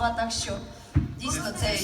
слова, так що дійсно це